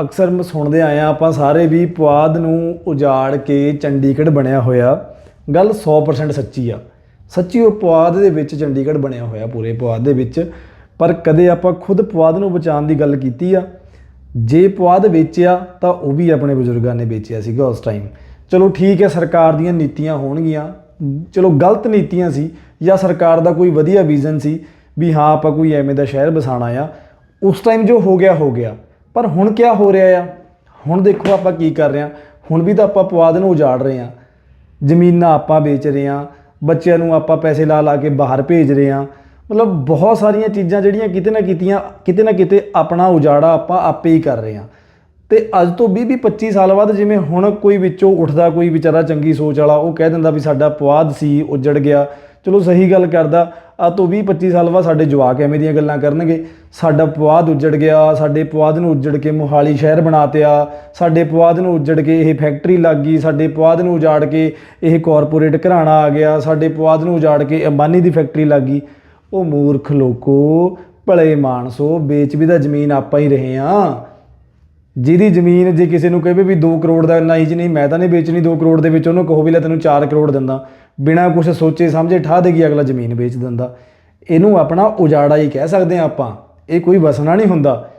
ਅਕਸਰ ਮੈਂ ਸੁਣਦੇ ਆਏ ਆ ਆਪਾਂ ਸਾਰੇ ਵੀ ਪੁਆਧ ਨੂੰ ਉਜਾੜ ਕੇ ਚੰਡੀਗੜ੍ਹ ਬਣਿਆ ਹੋਇਆ। ਗੱਲ 100% ਸੱਚੀ ਆ। ਸੱਚੀ ਉਹ ਪੁਆਧ ਦੇ ਵਿੱਚ ਚੰਡੀਗੜ੍ਹ ਬਣਿਆ ਹੋਇਆ, ਪੂਰੇ ਪੁਆਧ ਦੇ ਵਿੱਚ। ਪਰ ਕਦੇ ਆਪਾਂ ਖੁਦ ਪੁਆਧ ਨੂੰ ਬਚਾਉਣ ਦੀ ਗੱਲ ਕੀਤੀ ਆ। ਜੇ ਪੁਆਧ ਵੇਚਿਆ ਤਾਂ ਉਹ ਵੀ ਆਪਣੇ ਬਜ਼ੁਰਗਾਂ ਨੇ ਵੇਚਿਆ ਸੀਗਾ ਉਸ ਟਾਈਮ ਚਲੋ ਠੀਕ ਹੈ, ਸਰਕਾਰ ਦੀਆਂ ਨੀਤੀਆਂ ਹੋਣਗੀਆਂ। ਚਲੋ ਗਲਤ ਨੀਤੀਆਂ ਸੀ ਜਾਂ ਸਰਕਾਰ ਦਾ ਕੋਈ ਵਧੀਆ ਵਿਜ਼ਨ ਸੀ ਵੀ ਹਾਂ, ਆਪਾਂ ਕੋਈ ਐਵੇਂ ਦਾ ਸ਼ਹਿਰ ਬਸਾਣਾ ਆ। ਉਸ ਟਾਈਮ ਜੋ ਹੋ ਗਿਆ ਹੋ ਗਿਆ। ਪਰ ਹੁਣ ਕੀ ਹੋ ਰਿਹਾ ਆ? ਹੁਣ ਦੇਖੋ ਆਪਾਂ ਕੀ ਕਰ ਰਹੇ ਆ। ਹੁਣ ਵੀ ਤਾਂ ਆਪਾਂ ਪੁਆਧ ਨੂੰ ਉਜਾੜ ਰਹੇ ਆ। ਜ਼ਮੀਨਾਂ ਆਪਾਂ ਵੇਚ ਰਹੇ ਆ। ਬੱਚਿਆਂ ਨੂੰ ਆਪਾਂ ਪੈਸੇ ਲਾ ਲਾ ਕੇ ਬਾਹਰ ਭੇਜ ਰਹੇ ਆ। ਮਤਲਬ ਬਹੁਤ ਸਾਰੀਆਂ ਚੀਜ਼ਾਂ ਜਿਹੜੀਆਂ ਕਿਤੇ ਨਾ ਕੀਤੀਆਂ, ਕਿਤੇ ਨਾ ਕਿਤੇ ਆਪਣਾ ਉਜਾੜਾ ਆਪਾਂ ਆਪੇ ਹੀ ਕਰ ਰਹੇ ਆ। ਤੇ ਅੱਜ ਤੋਂ 20 20 25 ਸਾਲ ਬਾਅਦ ਜਿਵੇਂ ਹੁਣ ਕੋਈ ਵਿੱਚੋਂ ਉੱਠਦਾ, ਕੋਈ ਵਿਚਾਰਾ ਚੰਗੀ ਸੋਚ ਵਾਲਾ ਉਹ ਕਹਿ ਦਿੰਦਾ ਵੀ ਸਾਡਾ ਪੁਆਧ ਸੀ, ਉਜੜ ਗਿਆ। ਚਲੋ ਸਹੀ ਗੱਲ ਕਰਦਾ। ਆ ਤੋਂ 20 25 ਸਾਲ ਬਾਅਦ ਸਾਡੇ ਜਵਾਕ ਐਵੇਂ ਦੀਆਂ ਗੱਲਾਂ ਕਰਨਗੇ। ਸਾਡਾ ਪੁਆਧ ਉੱਜੜ ਗਿਆ, ਸਾਡੇ ਪੁਆਧ ਨੂੰ ਉੱਜੜ ਕੇ ਮੋਹਾਲੀ ਸ਼ਹਿਰ ਬਣਾਤਿਆ ਸਾਡੇ ਪੁਆਧ ਨੂੰ ਉੱਜੜ ਕੇ ਇਹ ਫੈਕਟਰੀ ਲੱਗ ਗਈ, ਸਾਡੇ ਪੁਆਧ ਨੂੰ ਉਜਾੜ ਕੇ ਇਹ ਕਾਰਪੋਰੇਟ ਘਰਾਣਾ ਆ ਗਿਆ, ਸਾਡੇ ਪੁਆਧ ਨੂੰ ਉਜਾੜ ਕੇ ਅੰਬਾਨੀ ਦੀ ਫੈਕਟਰੀ ਲੱਗ ਗਈ। ਉਹ ਮੂਰਖ ਲੋਕੋ, ਭਲੇ ਮਾਨਸੋ, ਵੇਚ ਵੀ ਤਾਂ ਜ਼ਮੀਨ ਆਪਾਂ ਹੀ ਰਹੇ ਆ। ਜਿਹਦੀ ਜ਼ਮੀਨ ਜੇ ਕਿਸੇ ਨੂੰ ਕਹੇ ਵੀ 2 ਕਰੋੜ ਦਾ ਨਹੀਂ ਜੀ ਨਹੀਂ, ਮੈਂ ਤਾਂ ਨਹੀਂ ਵੇਚਣੀ 2 ਕਰੋੜ ਦੇ ਵਿੱਚ, ਉਹਨੂੰ ਕਹੋ ਵੀ ਲੈ ਤੈਨੂੰ 4 ਕਰੋੜ ਦਿੰਦਾ। ਬਿਨਾਂ ਕੁਝ ਸੋਚੇ ਸਮਝੇ ਠਾ ਦੇਗੀ ਅਗਲਾ ਜ਼ਮੀਨ ਵੇਚ ਦਿੰਦਾ। ਇਹਨੂੰ ਆਪਣਾ ਉਜਾੜਾ ਹੀ ਕਹਿ ਸਕਦੇ ਆ ਆਪਾਂ। ਇਹ ਕੋਈ ਵਸਣਾ ਨਹੀਂ ਹੁੰਦਾ।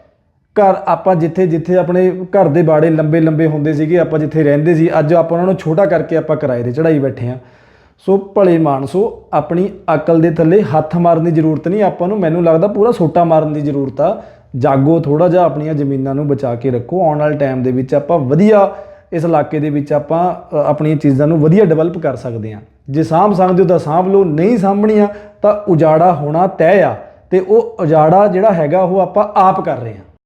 ਘਰ ਆਪਾਂ ਜਿੱਥੇ ਜਿੱਥੇ ਆਪਣੇ ਘਰ ਦੇ ਬਾੜੇ ਲੰਬੇ ਲੰਬੇ ਹੁੰਦੇ ਸੀਗੇ, ਆਪਾਂ ਜਿੱਥੇ ਰਹਿੰਦੇ ਸੀ, ਅੱਜ ਆਪਾਂ ਉਹਨਾਂ ਨੂੰ ਛੋਟਾ ਕਰਕੇ ਆਪਾਂ ਕਿਰਾਏ ਤੇ ਚੜਾਈ ਬੈਠੇ ਆ ਸੋ ਭਲੇ ਮਾਨਸੋ, ਆਪਣੀ ਅਕਲ ਦੇ ਥੱਲੇ ਹੱਥ ਮਾਰਨ ਦੀ ਜ਼ਰੂਰਤ ਨਹੀਂ, ਆਪਾਂ ਨੂੰ ਮੈਨੂੰ ਲੱਗਦਾ ਪੂਰਾ ਸੋਟਾ ਮਾਰਨ ਦੀ ਜ਼ਰੂਰਤ ਆ। ਜਾਗੋ ਥੋੜਾ ਜਿਹਾ ਆਪਣੀਆਂ ਜ਼ਮੀਨਾਂ ਨੂੰ ਬਚਾ ਕੇ ਰੱਖੋ। ਆਉਣ ਵਾਲੇ ਟਾਈਮ ਦੇ ਵਿੱਚ ਆਪਾਂ ਵਧੀਆ ਇਸ ਇਲਾਕੇ ਦੇ ਵਿੱਚ ਆਪਾਂ ਆਪਣੀਆਂ ਚੀਜ਼ਾਂ ਨੂੰ ਵਧੀਆ ਡਿਵੈਲਪ ਕਰ ਸਕਦੇ ਹਾਂ। ਜੇ ਸਾਂਭ ਸਕਦੇ ਹੋ ਤਾਂ ਸਾਂਭ ਲਓ, ਨਹੀਂ ਸਾਂਭਣੀਆਂ ਤਾਂ ਉਜਾੜਾ ਹੋਣਾ ਤੈਅ ਆ ਤੇ ਉਹ ਉਜਾੜਾ ਜਿਹੜਾ ਹੈਗਾ ਉਹ ਆਪਾਂ ਆਪ ਕਰ ਰਹੇ ਹਾਂ।